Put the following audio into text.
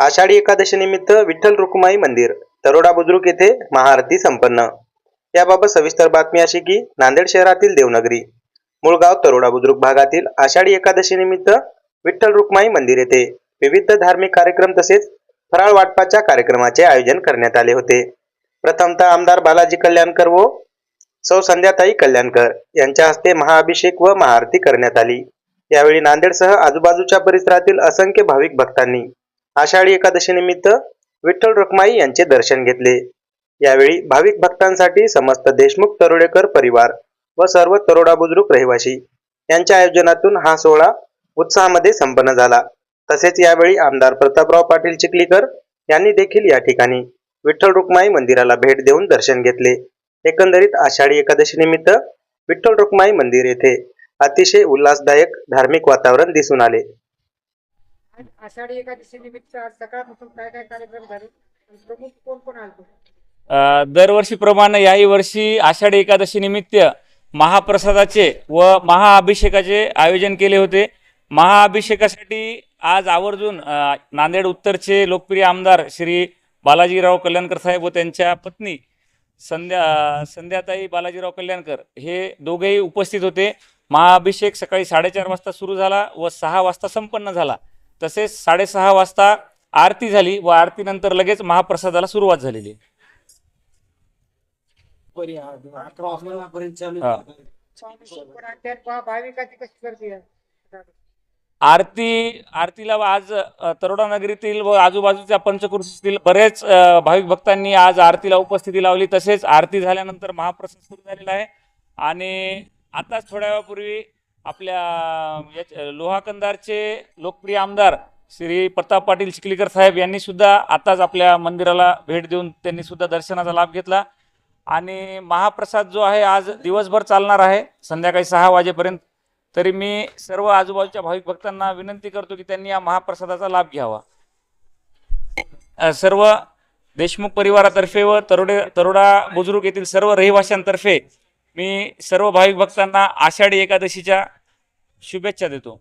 आषाढी एकादशी निमित्त विठ्ठल रुक्माई मंदिर तरोडा बुद्रुक येथे महाआरती संपन्न. याबाबत सविस्तर बातमी अशी की नांदेड शहरातील देवनगरी मुळगाव तरोडा बुद्रुक भागातील आषाढी एकादशी निमित्त विठ्ठल रुक्माई मंदिर येथे विविध धार्मिक कार्यक्रम तसेच फराळ वाटपाच्या कार्यक्रमाचे आयोजन करण्यात आले होते. प्रथमतः आमदार बालाजी कल्याणकर व सौ संध्याताई कल्याणकर यांच्या हस्ते महाअभिषेक व महाआरती करण्यात आली. यावेळी नांदेडसह आजूबाजूच्या परिसरातील असंख्य भाविक भक्तांनी आषाढी एकादशीनिमित्त विठ्ठल रुक्माई यांचे दर्शन घेतले. यावेळी भाविक भक्तांसाठी समस्त देशमुख तरोडेकर परिवार व सर्व तरोडा बुद्रुक रहिवासी यांच्या आयोजनातून हा सोहळा उत्साहामध्ये संपन्न झाला. तसेच यावेळी आमदार प्रतापराव पाटील चिखलीकर यांनी देखील या ठिकाणी विठ्ठल रुक्माई मंदिराला भेट देऊन दर्शन घेतले. एकंदरीत आषाढी एकादशी निमित्त विठ्ठल रुक्माई मंदिर येथे अतिशय उल्हासदायक धार्मिक वातावरण दिसून आले. आज आषाढी एकादशी निमित्त आज सकाळपासून काय काय कार्यक्रम झाले? प्रमुख कोण कोण आले दरवर्षीप्रमाणे याही वर्षी आषाढी एकादशी निमित्त महाप्रसादाचे व महाअभिषेकाचे आयोजन केले होते. महाअभिषेकासाठी आज आवर्जून अ, नांदेड उत्तरचे लोकप्रिय आमदार श्री बालाजीराव कल्याणकर साहेब व त्यांच्या पत्नी संध्या अ, संध्याताई बालाजीराव कल्याणकर हे दोघेही उपस्थित होते. महाअभिषेक सकाळी साडेचार वाजता सुरू झाला व सहा वाजता संपन्न झाला. तसेच साडेसहा वाजता आरती झाली व आरतीनंतर लगेच महाप्रसादाला सुरुवात झालेली. आरती आरतीला आज तरोडा नगरीतील व आजूबाजूच्या पंचकृषीतील बरेच भाविक भक्तांनी आज आरतीला उपस्थिती लावली. तसेच आरती झाल्यानंतर महाप्रसाद सुरू झालेला आहे. आणि आताच थोड्या वेळापूर्वी आपल्या लोहाकंदारचे लोकप्रिय आमदार श्री प्रताप पाटील चिखलीकर साहेब यांनी सुद्धा आताच आपल्या मंदिराला भेट देऊन त्यांनी सुद्धा दर्शनाचा लाभ घेतला. आणि महाप्रसाद जो आहे आज दिवसभर चालणार आहे संध्याकाळी सहा वाजेपर्यंत. तरी मी सर्व आजूबाजूच्या भाविक भक्तांना विनंती करतो की त्यांनी या महाप्रसादाचा लाभ घ्यावा. सर्व देशमुख परिवारातर्फे व तरोडे तरोडा बुजुर्ग येथील सर्व रहिवाशांतर्फे मी सर्व भाविक भक्तांना आषाढी एकादशीच्या शुभेच्छा देतो.